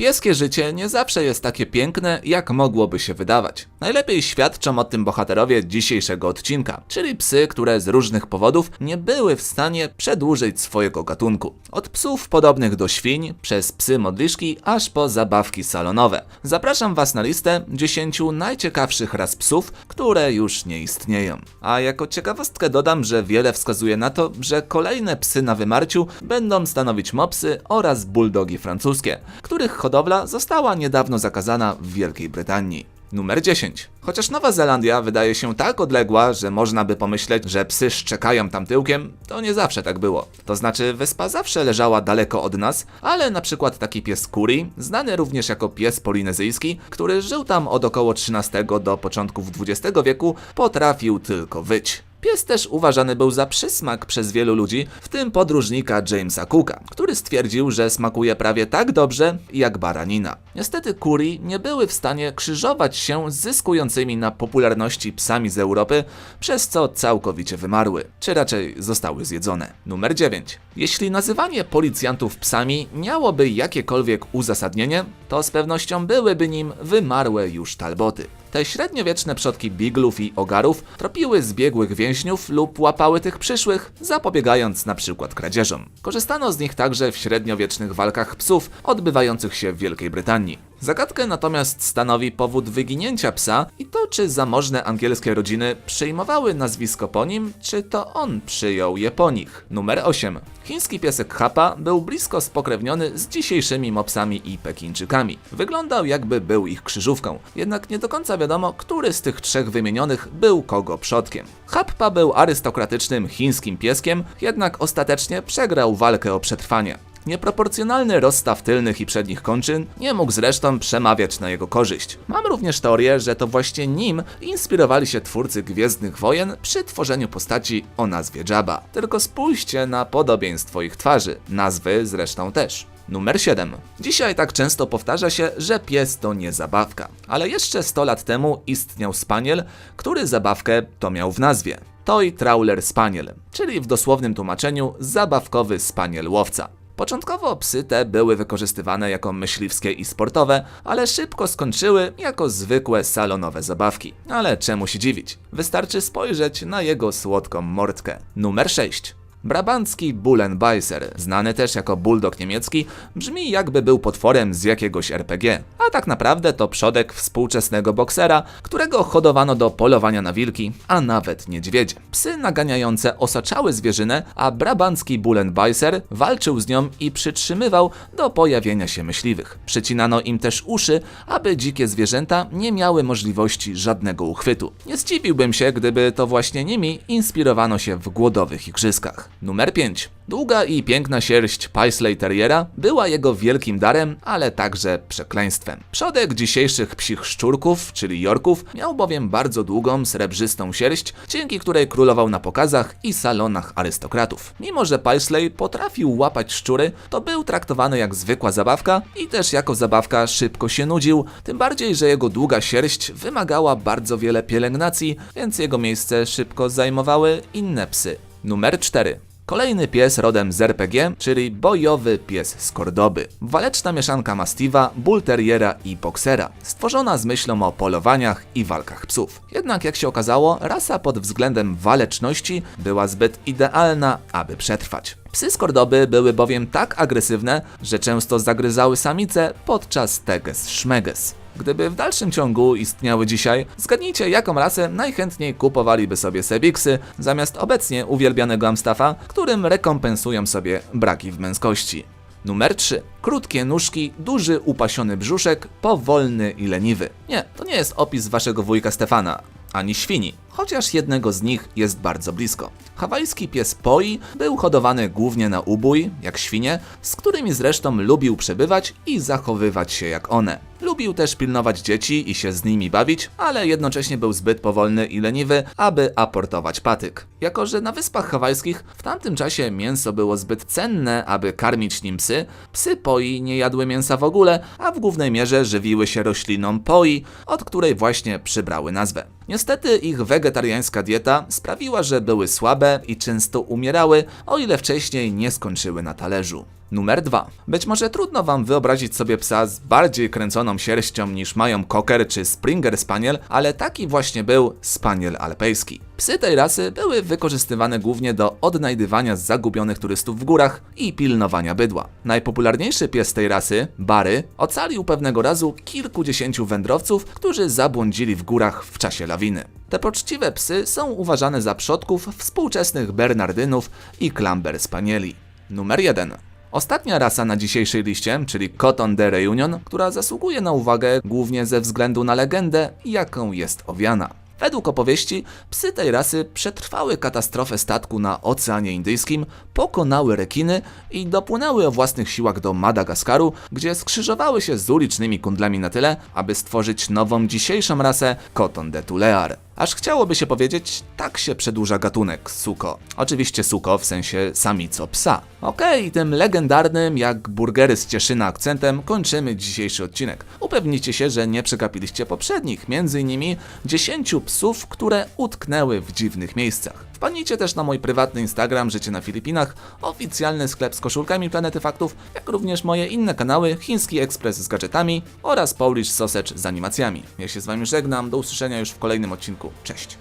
Pieskie życie nie zawsze jest takie piękne, jak mogłoby się wydawać. Najlepiej świadczą o tym bohaterowie dzisiejszego odcinka, czyli psy, które z różnych powodów nie były w stanie przedłużyć swojego gatunku. Od psów podobnych do świń, przez psy modliszki, aż po zabawki salonowe. Zapraszam Was na listę 10 najciekawszych ras psów, które już nie istnieją. A jako ciekawostkę dodam, że wiele wskazuje na to, że kolejne psy na wymarciu będą stanowić mopsy oraz bulldogi francuskie, których hodowla została niedawno zakazana w Wielkiej Brytanii. Numer 10. Chociaż Nowa Zelandia wydaje się tak odległa, że można by pomyśleć, że psy szczekają tam tyłkiem, to nie zawsze tak było. To znaczy, wyspa zawsze leżała daleko od nas, ale na przykład taki pies Kuri, znany również jako pies polinezyjski, który żył tam od około XIII do początków XX wieku, potrafił tylko wyć. Pies też uważany był za przysmak przez wielu ludzi, w tym podróżnika Jamesa Cooka, który stwierdził, że smakuje prawie tak dobrze jak baranina. Niestety Curie nie były w stanie krzyżować się z zyskującymi na popularności psami z Europy, przez co całkowicie wymarły, czy raczej zostały zjedzone. Numer 9. Jeśli nazywanie policjantów psami miałoby jakiekolwiek uzasadnienie, to z pewnością byłyby nim wymarłe już talboty. Te średniowieczne przodki biglów i ogarów tropiły zbiegłych więźniów lub łapały tych przyszłych, zapobiegając na przykład kradzieżom. Korzystano z nich także w średniowiecznych walkach psów odbywających się w Wielkiej Brytanii. Zagadkę natomiast stanowi powód wyginięcia psa i to, czy zamożne angielskie rodziny przyjmowały nazwisko po nim, czy to on przyjął je po nich. Numer 8. Chiński piesek Hapa był blisko spokrewniony z dzisiejszymi mopsami i pekińczykami. Wyglądał jakby był ich krzyżówką, jednak nie do końca wiadomo, który z tych trzech wymienionych był kogo przodkiem. Happa był arystokratycznym chińskim pieskiem, jednak ostatecznie przegrał walkę o przetrwanie. Nieproporcjonalny rozstaw tylnych i przednich kończyn nie mógł zresztą przemawiać na jego korzyść. Mam również teorię, że to właśnie nim inspirowali się twórcy Gwiezdnych Wojen przy tworzeniu postaci o nazwie Jabba. Tylko spójrzcie na podobieństwo ich twarzy, nazwy zresztą też. Numer 7. Dzisiaj tak często powtarza się, że pies to nie zabawka, ale jeszcze 100 lat temu istniał spaniel, który zabawkę to miał w nazwie. Toy Trawler Spaniel, czyli w dosłownym tłumaczeniu zabawkowy spaniel łowca. Początkowo psy te były wykorzystywane jako myśliwskie i sportowe, ale szybko skończyły jako zwykłe salonowe zabawki. Ale czemu się dziwić? Wystarczy spojrzeć na jego słodką mordkę. Numer 6. Brabancki Bullenbeiser, znany też jako bulldog niemiecki, brzmi jakby był potworem z jakiegoś RPG, a tak naprawdę to przodek współczesnego boksera, którego hodowano do polowania na wilki, a nawet niedźwiedzie. Psy naganiające osaczały zwierzynę, a brabancki Bullenbeiser walczył z nią i przytrzymywał do pojawienia się myśliwych. Przycinano im też uszy, aby dzikie zwierzęta nie miały możliwości żadnego uchwytu. Nie zdziwiłbym się, gdyby to właśnie nimi inspirowano się w głodowych igrzyskach. Numer 5. Długa i piękna sierść Paisley Terriera była jego wielkim darem, ale także przekleństwem. Przodek dzisiejszych psich szczurków, czyli Yorków, miał bowiem bardzo długą, srebrzystą sierść, dzięki której królował na pokazach i salonach arystokratów. Mimo, że Paisley potrafił łapać szczury, to był traktowany jak zwykła zabawka i też jako zabawka szybko się nudził, tym bardziej, że jego długa sierść wymagała bardzo wiele pielęgnacji, więc jego miejsce szybko zajmowały inne psy. Numer 4. Kolejny pies rodem z RPG, czyli bojowy pies z Kordoby. Waleczna mieszanka Mastiwa, Bull Terriera i Boxera, stworzona z myślą o polowaniach i walkach psów. Jednak jak się okazało, rasa pod względem waleczności była zbyt idealna, aby przetrwać. Psy z Kordoby były bowiem tak agresywne, że często zagryzały samice podczas teges-szmeges. Gdyby w dalszym ciągu istniały dzisiaj, zgadnijcie jaką rasę najchętniej kupowaliby sobie Sebiksy, zamiast obecnie uwielbianego Amstaffa, którym rekompensują sobie braki w męskości. Numer 3. Krótkie nóżki, duży upasiony brzuszek, powolny i leniwy. Nie, to nie jest opis waszego wujka Stefana, ani świni, chociaż jednego z nich jest bardzo blisko. Hawajski pies Poi był hodowany głównie na ubój, jak świnie, z którymi zresztą lubił przebywać i zachowywać się jak one. Lubił też pilnować dzieci i się z nimi bawić, ale jednocześnie był zbyt powolny i leniwy, aby aportować patyk. Jako, że na Wyspach Hawajskich w tamtym czasie mięso było zbyt cenne, aby karmić nim psy, psy poi nie jadły mięsa w ogóle, a w głównej mierze żywiły się rośliną poi, od której właśnie przybrały nazwę. Niestety ich wegetariańska dieta sprawiła, że były słabe i często umierały, o ile wcześniej nie skończyły na talerzu. Numer 2. Być może trudno wam wyobrazić sobie psa z bardziej kręconą sierścią niż mają Cocker czy Springer Spaniel, ale taki właśnie był Spaniel alpejski. Psy tej rasy były wykorzystywane głównie do odnajdywania zagubionych turystów w górach i pilnowania bydła. Najpopularniejszy pies tej rasy, Bary, ocalił pewnego razu kilkudziesięciu wędrowców, którzy zabłądzili w górach w czasie lawiny. Te poczciwe psy są uważane za przodków współczesnych Bernardynów i Klamber Spanieli. Numer 1. Ostatnia rasa na dzisiejszej liście, czyli Cotton de Reunion, która zasługuje na uwagę głównie ze względu na legendę, jaką jest owiana. Według opowieści, psy tej rasy przetrwały katastrofę statku na Oceanie Indyjskim, pokonały rekiny i dopłynęły o własnych siłach do Madagaskaru, gdzie skrzyżowały się z ulicznymi kundlami na tyle, aby stworzyć nową dzisiejszą rasę Cotton de Tulear. Aż chciałoby się powiedzieć, tak się przedłuża gatunek suko. Oczywiście suko w sensie samico psa. Okej, tym legendarnym jak burgery z Cieszyna akcentem kończymy dzisiejszy odcinek. Upewnijcie się, że nie przegapiliście poprzednich, między innymi 10 psów, które utknęły w dziwnych miejscach. Wpadnijcie też na mój prywatny Instagram Życie na Filipinach, oficjalny sklep z koszulkami Planety Faktów, jak również moje inne kanały Chiński Ekspres z gadżetami oraz Polish Sausage z animacjami. Ja się z Wami żegnam, do usłyszenia już w kolejnym odcinku. Cześć!